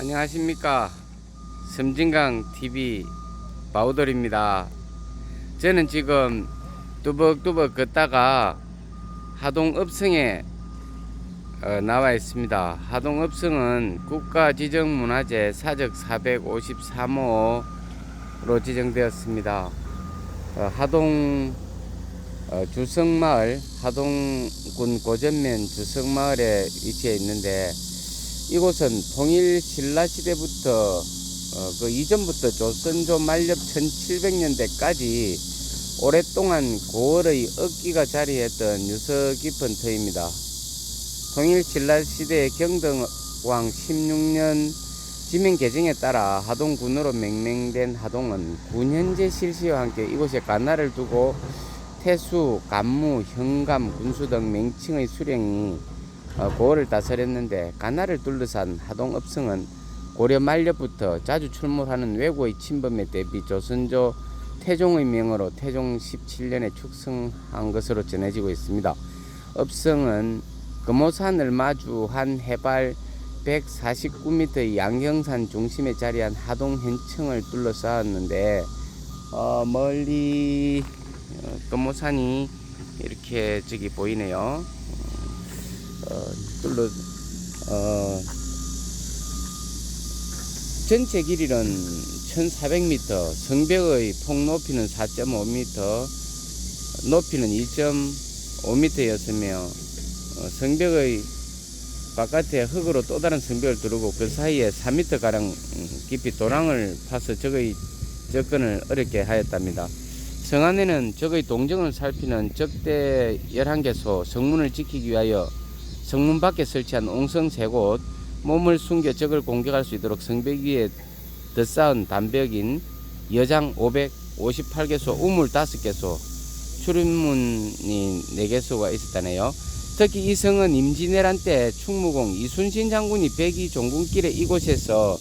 안녕하십니까. 섬진강 TV 바우돌입니다. 저는 지금 뚜벅뚜벅 걷다가 하동읍성에 어, 나와 있습니다. 하동읍성은 국가지정문화재 사적 453호로 지정되었습니다. 어, 하동 어, 주성마을 하동군 고전면 주성마을에 위치해 있는데 이곳은 통일 신라 시대부터 어, 그 이전부터 조선조 만렵 1700년대까지 오랫동안 고을의 억기가 자리했던 유서 깊은 터입니다. 통일 신라 시대 경등왕 16년 지명 개정에 따라 하동군으로 명명된 하동은 군현제 실시와 함께 이곳에 관할을 두고 태수, 간무, 현감, 군수 등 명칭의 수령이 어, 고을을 다스렸는데 가나를 둘러싼 하동읍성은 고려 말렵부터 자주 출몰하는 왜구의 침범에 대비 조선조 태종의 명으로 태종 17년에 축성한 것으로 전해지고 있습니다. 읍성은 금오산을 마주한 해발 149m의 양경산 중심에 자리한 하동현층을 둘러싸았는데 어, 멀리 어, 금오산이 이렇게 저기 보이네요. 어, 둘러 어, 전체 길이는 1,400m, 성벽의 폭 높이는 4.5m, 높이는 2.5m였으며 어, 성벽의 바깥에 흙으로 또 다른 성벽을 두르고 그 사이에 4m 가량 깊이 도랑을 파서 적의 접근을 어렵게 하였답니다. 성 안에는 적의 동정을 살피는 적대 11개소 성문을 지키기 위하여 성문 밖에 설치한 옹성 세 곳, 몸을 숨겨 적을 공격할 수 있도록 성벽 위에 덧쌓은 담벽인 여장 558개소, 우물 5개소, 출입문이 4개소가 있었다네요. 특히 이 성은 임진왜란 때 충무공 이순신 장군이 백이 종군길에 이곳에서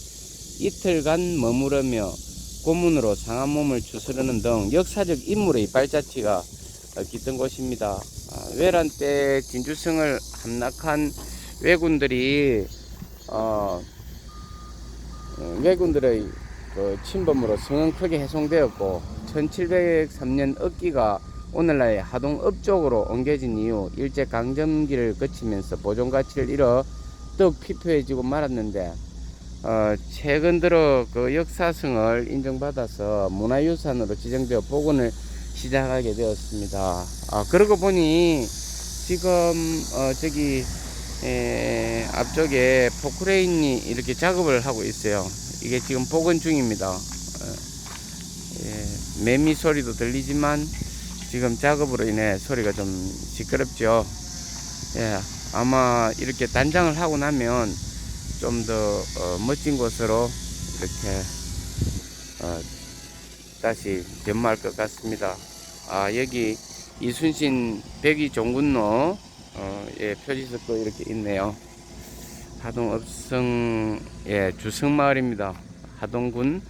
이틀간 머무르며 고문으로 상한 몸을 추스르는 등 역사적 인물의 발자취가 깃든 곳입니다. 아, 외란 때 진주성을 함락한 왜군들이 어, 어, 왜군들의 그 침범으로 성은 크게 훼손되었고 1703년 억기가 오늘날 하동 읍 쪽으로 옮겨진 이후 일제 강점기를 거치면서 보존 가치를 잃어 더욱 피폐해지고 말았는데 어, 최근 들어 그 역사성을 인정받아서 문화유산으로 지정되어 복원을 시작하게 되었습니다. 아, 그러고 보니 지금 어, 저기 에, 앞쪽에 포크레인이 이렇게 작업을 하고 있어요. 이게 지금 복원 중입니다. 어, 예, 매미 소리도 들리지만 지금 작업으로 인해 소리가 좀 시끄럽죠. 예, 아마 이렇게 단장을 하고 나면 좀더 어, 멋진 곳으로 이렇게 어, 다시 변모할 것 같습니다. 아 여기 이순신 백이 종군로 어, 예, 표지석도 이렇게 있네요. 하동읍성 예, 주성마을입니다. 하동군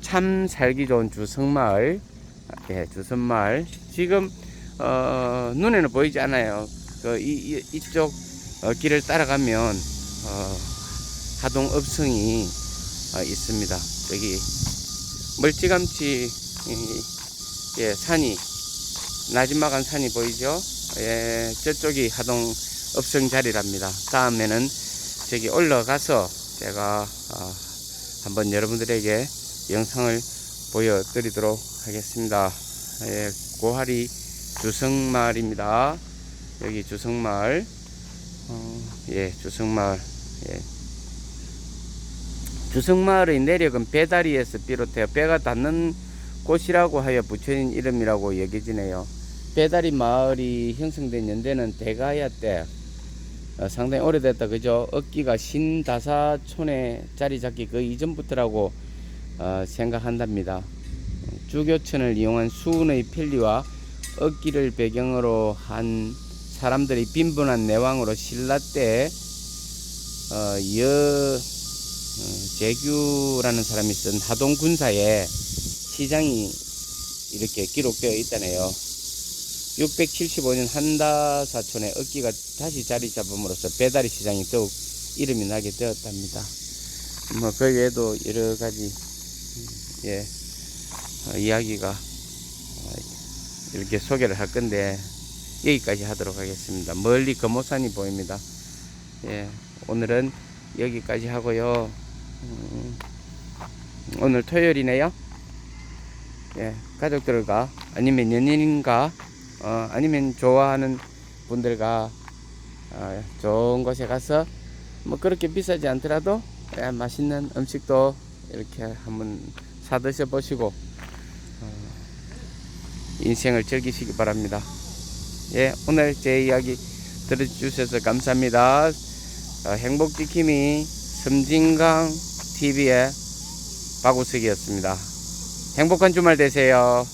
참 살기 좋은 주성마을 예, 주성마을 지금 어, 눈에는 보이지 않아요. 그 이, 이, 쪽 어, 길을 따라가면 어, 하동읍성이 어, 있습니다. 여기 멀찌감치 이, 예, 산이 나지막한 산이 보이죠? 예, 저쪽이 하동읍성 자리랍니다. 다음에는 저기 올라가서 제가 어, 한번 여러분들에게 영상을 보여드리도록 하겠습니다. 예, 고하리 주성마을입니다. 여기 주성마을, 어, 예, 주성마을, 예. 주성마을의 내력은 배다리에서 비롯해 배가 닿는 곳이라고 하여 붙여진 이름이라고 여겨지네요. 배다리 마을이 형성된 연대는 대가야 때 어, 상당히 오래됐다 그죠? 억기가 신다사촌에 자리 잡기 그 이전부터라고 어, 생각한답니다. 주교천을 이용한 수은의 편리와 억기를 배경으로 한 사람들이 빈번한 내왕으로 신라 때 어, 여 어, 제규라는 사람이 쓴 하동 군사에 시장이 이렇게 기록되어 있다네요. 675년 한다 사촌의 억기가 다시 자리 잡음으로써 배다리 시장이 더욱 이름이 나게 되었답니다. 뭐 그 외에도 여러 가지 음, 예 어, 이야기가 어, 이렇게 소개를 할 건데 여기까지 하도록 하겠습니다. 멀리 금호산이 보입니다. 예 오늘은 여기까지 하고요. 음, 오늘 토요일이네요. 예 가족들과 아니면 연인과 어, 아니면 좋아하는 분들과 어, 좋은 곳에 가서 뭐 그렇게 비싸지 않더라도 예, 맛있는 음식도 이렇게 한번 사 드셔 보시고 어, 인생을 즐기시기 바랍니다. 예, 오늘 제 이야기 들어주셔서 감사합니다. 어, 행복지킴이 섬진강 TV의 박우석이었습니다. 행복한 주말 되세요.